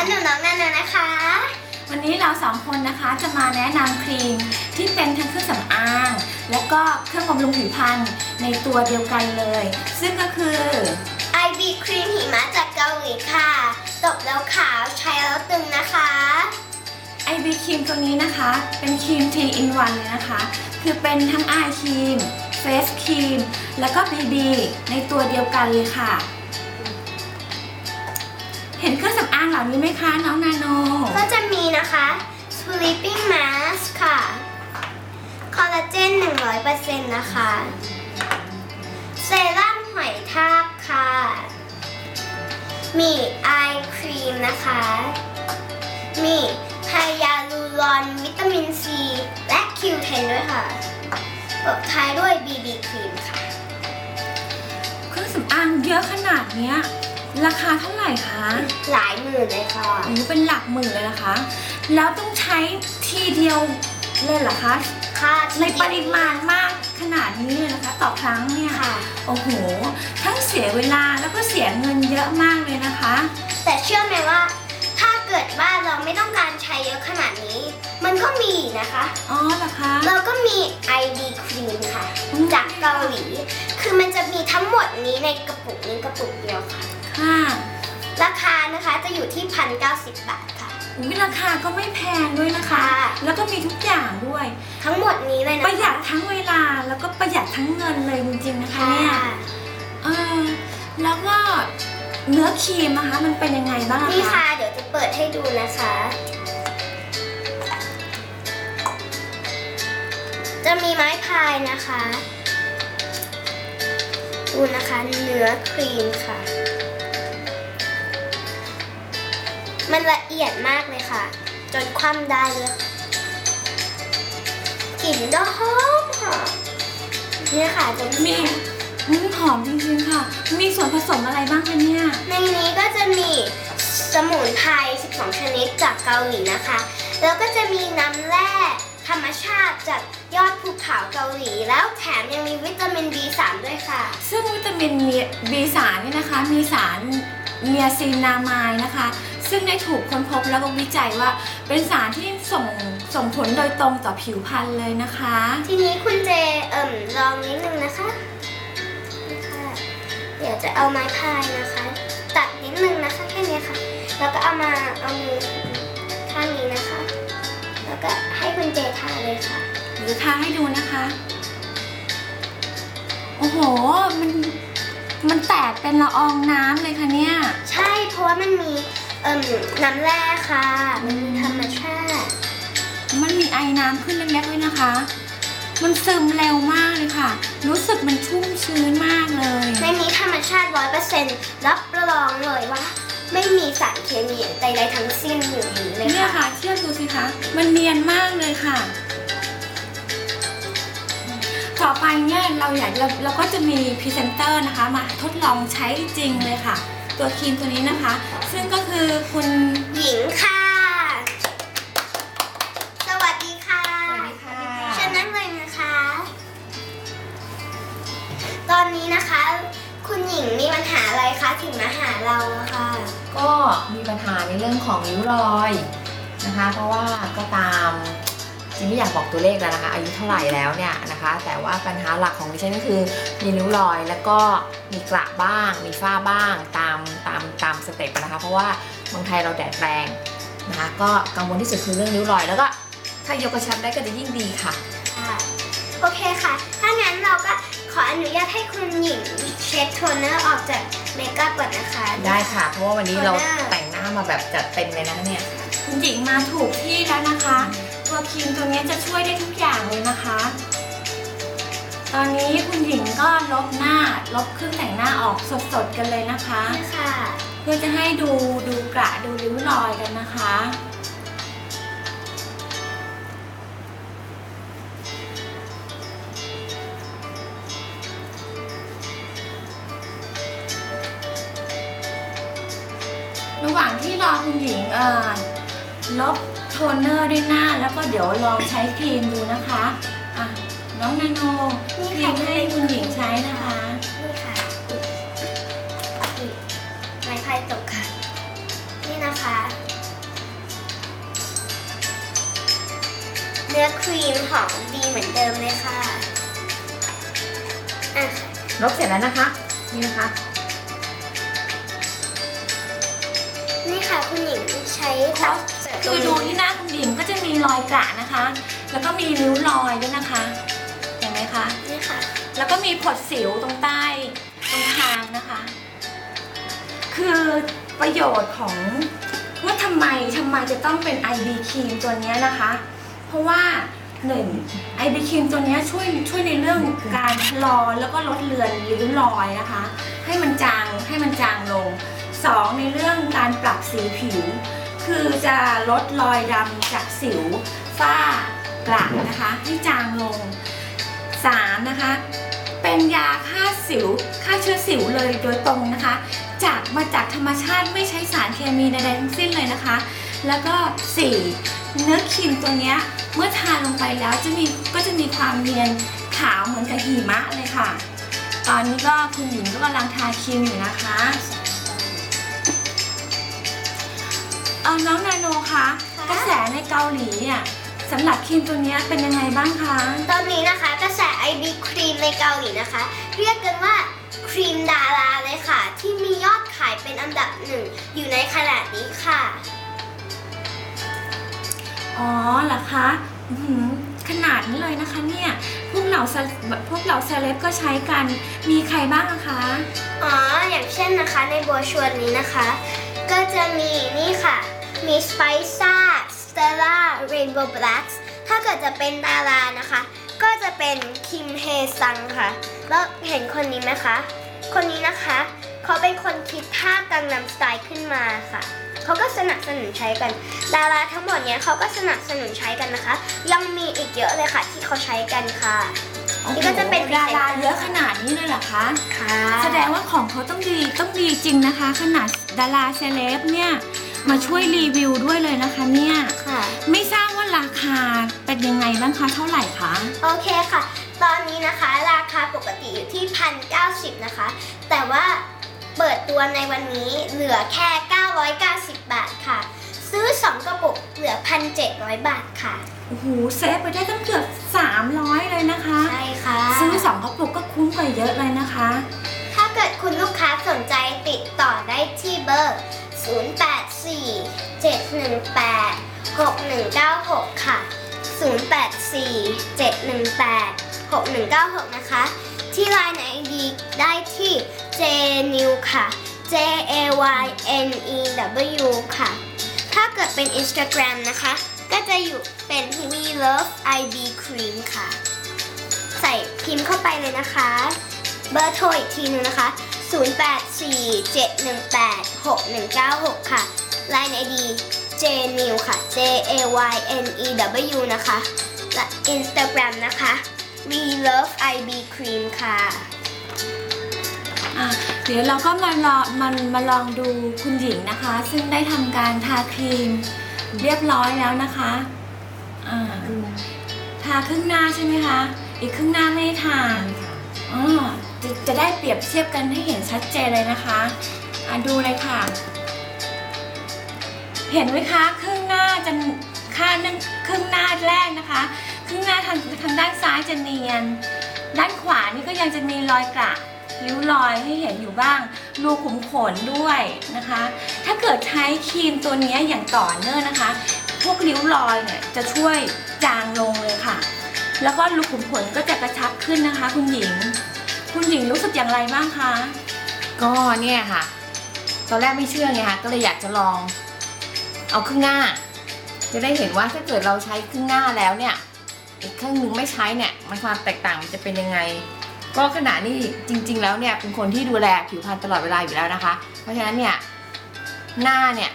ฉันเจค่ะและหนูน้องนันนะนะคะ วันนี้เราสองคนนะคะจะมาแนะนำครีมที่เป็นทั้งเครื่องสำอาง และก็เครื่องบำรุงผิวพรรณในตัวเดียวกันเลย ซึ่งก็คือ IB ครีมหิมะจากเกาหลีค่ะ ตบแล้วขาวใช้แล้วตึงนะคะไอบีครีมตัวนี้นะคะ เป็นครีม3 in 1เลยนะคะ คือเป็นทั้งอายครีมเฟสครีม แล้วก็ BB ในตัวเดียวกันเลยค่ะ เห็นเครื่องสำอางเหล่านี้ไหมคะน้องนาโน ก็จะมีนะคะ Sleeping Mask ค่ะ คอลลาเจน 100%นะคะ เซรั่มหอยทากค่ะ มีไอครีมนะคะ มีไฮยาลูรอน วิตามินซี และ Q10 ด้วยค่ะตบท้ายด้วย BB ครีมค่ะ เครื่องสำอางเยอะขนาดเนี้ย ราคาเท่าไหร่คะ หลายหมื่นเลยค่ะ โอ้โหเป็นหลักหมื่นเลยนะคะ แล้วต้องใช้ทีเดียวเลยเหรอคะ ค่ะในปริมาณมากขนาดนี้เลยนะคะ ต่อครั้งเนี่ยค่ะ โอ้โห ทั้งเสียเวลาแล้วก็เสียเงินเยอะมากเลยนะคะ แต่เชื่อไหมว่า ถ้าเกิดว่าเราไม่ต้องการใช้เยอะขนาดนี้ มันก็มีอีกนะคะ อ๋อเหรอคะเราก็มี ID ครีมค่ะอืมจากเกาหลี คือมันจะมีทั้งหมดนี้ในกระปุกนี้กระปุกเดียวค่ะ ค่ะราคานะคะจะอยู่ที่พันเก้าสิบบาทค่ะ อุ๊ยราคาก็ไม่แพงด้วยนะคะ ค่ะ แล้วก็มีทุกอย่างด้วย ทั้งหมดนี้เลยนะประหยัดทั้งเวลาแล้วก็ประหยัดทั้งเงินเลยจริงๆนะคะค่ะเนี่ยเออแล้วก็เนื้อครีมนะคะมันเป็นยังไงบ้างอะนี่คะค่ะ เดี๋ยวจะเปิดให้ดูนะคะ จะมีไม้พายนะคะดูนะคะเนื้อครีมค่ะ มันละเอียดมากเลยค่ะ จนคว่ำได้เลยค่ะกลิ่นก็หอมหอมเนี่ยค่ะจะมีอืมหอมจริงๆค่ะ มีส่วนผสมอะไรบ้างคะเนี่ย ในนี้ก็จะมีสมุนไพร 12 ชนิดจากเกาหลีนะคะ แล้วก็จะมีน้ำแร่ธรรมชาติจากยอดภูเขาเกาหลี แล้วแถมยังมีวิตามิน B3 ด้วยค่ะ ซึ่งวิตามิน B3 เนี่ยนะคะ มีสารเนียซินนามายนะคะ ซึ่งได้ถูกค้นพบแล้วก็วิจัยว่าเป็นสารที่ส่งส่งผลโดยตรงต่อผิวพรรณเลยนะคะ ทีนี้คุณเจเอิ่มลองนิดนึงนะคะนี่ค่ะเดี๋ยวจะเอาไม้พายนะคะ ตัดนิดนึงนะคะแค่นี้ค่ะ แล้วก็เอามาเอามือข้างนี้นะคะ แล้วก็ให้คุณเจทาเลยค่ะหรือทาให้ดูนะคะ โอ้โหมันมันแตกเป็นละอองน้ำเลยค่ะเนี่ย ใช่เพราะว่ามันมี เอิ่มน้ำแร่ค่ะมันมีธรรมชาติ มันมีไอน้ำขึ้นเล็กๆด้วยนะคะ มันซึมเร็วมากเลยค่ะ รู้สึกมันชุ่มชื้นมากเลย ในนี้ธรรมชาติร้อยเปอร์เซ็นต์รับรองเลยว่า ไม่มีสารเคมีใดๆทั้งสิ้นอยู่ในนี้เลยเนี่ยค่ะ ค่ะเทียบดูสิคะ มันเนียนมากเลยค่ะ ต่อไปเนี่ยเราอยากเราเราก็จะมีพรีเซนเตอร์นะคะ มาทดลองใช้จริงเลยค่ะ ตัวครีมตัวนี้นะคะ ซึ่งก็คือคุณหญิงค่ะ สวัสดีค่ะเชิญนั่งเลยนะคะ ตอนนี้นะคะ คุณหญิงมีปัญหาอะไรคะถึงมาหาเราอะค่ะ ก็มีปัญหาในเรื่องของริ้วรอยนะคะ เพราะว่าก็ตาม จริงไม่อยากบอกตัวเลขแล้วนะคะ อายุเท่าไหร่แล้วเนี่ยนะคะ แต่ว่าปัญหาหลักของดิฉันก็คือมีริ้วรอยแล้วก็มีกระบ้าง มีฝ้าบ้างตามตามตามสเต็ปนะคะ เพราะว่าเมืองไทยเราแดดแรงนะคะ ก็กังวลที่สุดคือเรื่องริ้วรอย แล้วก็ถ้ายกกระชับได้ก็จะยิ่งดีค่ะค่ะโอเคค่ะ ถ้างั้นเราก็ขออนุญาตให้คุณหญิงเช็ดโทนเนอร์ออกจากเมคอัพก่อนนะคะ ได้ค่ะ เพราะว่าวันนี้เราขอหน้าแต่งหน้ามาแบบจัดเต็มเลยนะคะเนี่ย คุณหญิงมาถูกที่แล้วนะคะ ตัวครีมตัวนี้จะช่วยได้ทุกอย่างเลยนะคะ ตอนนี้คุณหญิงก็ลบหน้าลบเครื่องแต่งหน้าออกสดๆกันเลยนะคะนี่ค่ะ เพื่อจะให้ดูดูกระดูริ้วรอยกันนะคะระหว่างที่รอคุณหญิงเอ่อลบโท โทนเนอร์ด้วยหน้า แล้วก็เดี๋ยวลองใช้ครีมดูนะคะอะน้องนาโนครีมให้คุณหญิงใช้นะคะ นี่ค่ะไม้พายตกค่ะ นี่นะคะ เนื้อครีมหอมดีเหมือนเดิมเลยค่ะอะ ลบเสร็จแล้วนะคะ นี่นะคะ นี่ค่ะคุณหญิงใช้ตับ คืงอนี้ดูที่หน้าคุณหญิงก็จะมีรอยกระนะคะ แล้วก็มีริ้วรอยด้วยนะคะ เห็นไหมคะ นี่ค่ะ แล้วก็มีผดสิวตรงใต้ตรงคางนะคะ คือประโยชน์ของว่าทำไมทำไมจะต้องเป็น IB ครีมตัวเนี้ยนะคะ เพราะว่าหนึ่ง IB ครีมตัวเนี้ยช่วยช่วยในเรื่องการชะลอแล้วก็ลดเลือนริ้วรอยนะคะ ให้มันจางให้มันจางลงสองในเรื่องการปรับสีผิว คือจะลดรอยดำจากสิวฝ้ากระนะคะให้จางลง 3. นะคะ เป็นยาฆ่าสิวฆ่าเชื้อสิวเลยโดยตรงนะคะ จากมาจากธรรมชาติไม่ใช้สารเคมีใดๆทั้งสิ้นเลยนะคะ แล้วก็ 4. เนื้อครีมตัวเนี้ยเมื่อทานลงไปแล้วจะมีก็จะมีความเนียนขาวเหมือนกับหิมะเลยค่ะ ตอนนี้ก็คุณหญิงก็กำลังทาครีมอยู่นะคะ ออน้องนาโนคะค่ะกระแสในเกาหลีเนี่ยสำหรับครีมตัวเนี้ยเป็นยังไงบ้างคะ ตอนนี้นะคะกระแส IB ครีมในเกาหลีนะคะ เรียกกันว่าครีมดาราเลยค่ะ ที่มียอดขายเป็นอันดับหนึ่งอยู่ในขณะนี้ค่ะ อ๋อเหรอคะอื้อหือขนาดนี้เลยนะคะเนี่ย พวกเราเซพวกเราเซเลบก็ใช้กัน มีใครบ้างอะคะ อ๋อ อย่างเช่นนะคะในบัวชวนนี้นะคะ ก็จะมีนี่ค่ะ มี Spice Stella Rainbow Blacks ถ้าเกิดจะเป็นดารานะคะ ก็จะเป็นคิมเฮซังค่ะ แล้วเห็นคนนี้ไหมคะ คนนี้นะคะ เขาเป็นคนคิดท่ากังนำสไตล์ขึ้นมาค่ะ เขาก็สนับสนุนใช้กัน ดาราทั้งหมดเนี้ยเขาก็สนับสนุนใช้กันนะคะ ยังมีอีกเยอะเลยค่ะที่เขาใช้กันค่ะ นี่ก็จะเป็นดาราเยอะขนาดนี้เลยเหรอคะ ค่ะ แสดงว่าของเขาต้องดีต้องดีจริงนะคะ ขนาดดาราเซเลบเนี่ย มาช่วยรีวิวด้วยเลยนะคะเนี่ย ค่ะไม่ทราบว่าราคาเป็นยังไงบ้างคะ เท่าไหร่คะ โอเคค่ะ ตอนนี้นะคะราคาปกติอยู่ที่พันเก้าสิบนะคะ แต่ว่าเปิดตัวในวันนี้เหลือแค่ 990 บาทค่ะ ซื้อ 2 กระปุกเหลือ 1,700 บาทค่ะ โอ้โหเซฟไปได้ตั้งเกือบ 300 เลยนะคะ ใช่ค่ะ ซื้อสองกระปุกก็คุ้มกว่าเยอะเลยนะคะ ถ้าเกิดคุณลูกค้าสนใจติดต่อได้ที่เบอร์ 718 6196 ค่ะ 0847186196 นะคะ ที่ Line ID ได้ที่ jnew ค่ะ j a y n e w ค่ะ ถ้าเกิดเป็น Instagram นะคะ ก็จะอยู่เป็น we love ib cream ค่ะ ใส่พิมพ์เข้าไปเลยนะคะ เบอร์โทรอีกทีนึงนะคะ 0847186196 ค่ะ Line ID jnew ค่ะ j a y n e w นะคะ และ Instagram นะคะ we love ib cream ค่ะ อะเดี๋ยวเราก็มาลองมันมาลองดูคุณหญิงนะคะ ซึ่งได้ทำการทาครีมเรียบร้อยแล้วนะคะอ่าทาครึ่งหน้าใช่ไหมคะ อีกครึ่งหน้าไม่ได้ทาอ่าจะจะได้เปรียบเทียบกันให้เห็นชัดเจนเลยนะคะอะดูเลยค่ะ เห็นไหมคะครึ่งหน้าจะค่านั่งครึ่งหน้าแรกนะคะครึ่งหน้าทางทางด้านซ้ายจะเนียน ด้านขวานี่ก็ยังจะมีรอยกระริ้วรอยให้เห็นอยู่บ้าง รูขุมขนด้วยนะคะ ถ้าเกิดใช้ครีมตัวนี้อย่างต่อเนื่องนะคะ พวกริ้วรอยเนี่ยจะช่วยจางลงเลยค่ะ แล้วก็รูขุมขนก็จะกระชับขึ้นนะคะ คุณหญิง คุณหญิงรู้สึกอย่างไรบ้างคะ ก็เนี่ยค่ะ ตอนแรกไม่เชื่อไงคะก็เลยอยากจะลอง เอาครึ่งหน้า จะได้เห็นว่าถ้าเกิดเราใช้ครึ่งหน้าแล้วเนี่ย อีกครึ่งหนึงไม่ใช้เนี่ยมันความแตกต่างมันจะเป็นยังไง ก็ขณะนี้จริง ๆ แล้วเนี่ยเป็นคนที่ดูแลผิวพรรณตลอดเวลาอยู่แล้วนะคะ เพราะฉะนั้นเนี่ยหน้าเนี่ย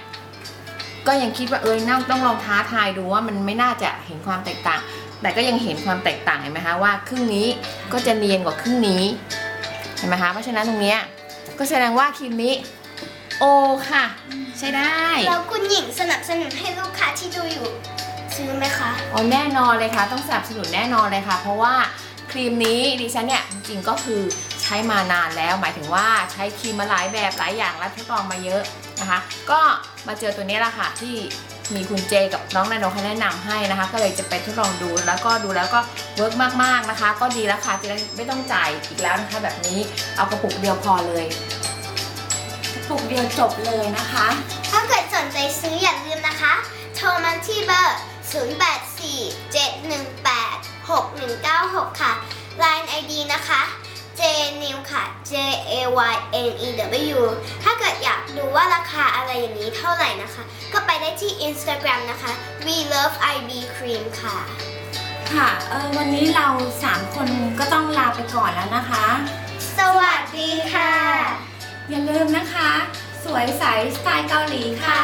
ก็ยังคิดว่าเออน่าต้องลองท้าทายดูว่ามันไม่น่าจะเห็นความแตกต่าง แต่ก็ยังเห็นความแตกต่างเห็นไหมคะว่าครึ่งนี้ก็จะเนียนกว่าครึ่งนี้เห็นไหมคะเพราะฉะนั้นตรงเนี้ยก็แสดงว่าครีมนี้ โอค่ะ ใช้ได้ แล้วคุณหญิงสนับสนุนให้ลูกค้าที่ดูอยู่ซื้อไหมคะ อ๋อแน่นอนเลยค่ะ ต้องสนับสนุนแน่นอนเลยค่ะ เพราะว่าครีมนี้ดิฉันเนี่ยจริงๆก็คือใช้มานานแล้ว หมายถึงว่าใช้ครีมมาหลายแบบหลายอย่างและทดลองมาเยอะนะคะ ก็มาเจอตัวนี้แหละค่ะที่มีคุณเจกับน้องนาโนเขาแนะนำให้นะคะ ก็เลยจะไปทดลองดูแล้วก็ดูแล้วก็เวิร์กมากๆนะคะ ก็ดีแล้วค่ะจะได้ไม่ต้องจ่ายอีกแล้วนะคะแบบนี้เอากระปุกเดียวพอเลย กระปุกเดียวจบเลยนะคะ ถ้าเกิดสนใจซื้ออย่าลืมนะคะ โทรมาที่เบอร์ 0847186196 ค่ะ Line ID นะคะ jnew ค่ะ j a y n e w ถ้าเกิดอยากดูว่าราคาอะไรอย่างนี้เท่าไหร่นะคะ ก็ไปได้ที่ Instagram นะคะ we love ib cream ค่ะ ค่ะเออวันนี้เราสามคนก็ต้องลาไปก่อนแล้วนะคะ สวัสดีค่ะ อย่าลืมนะคะ สวยใสสไตล์เกาหลีค่ะ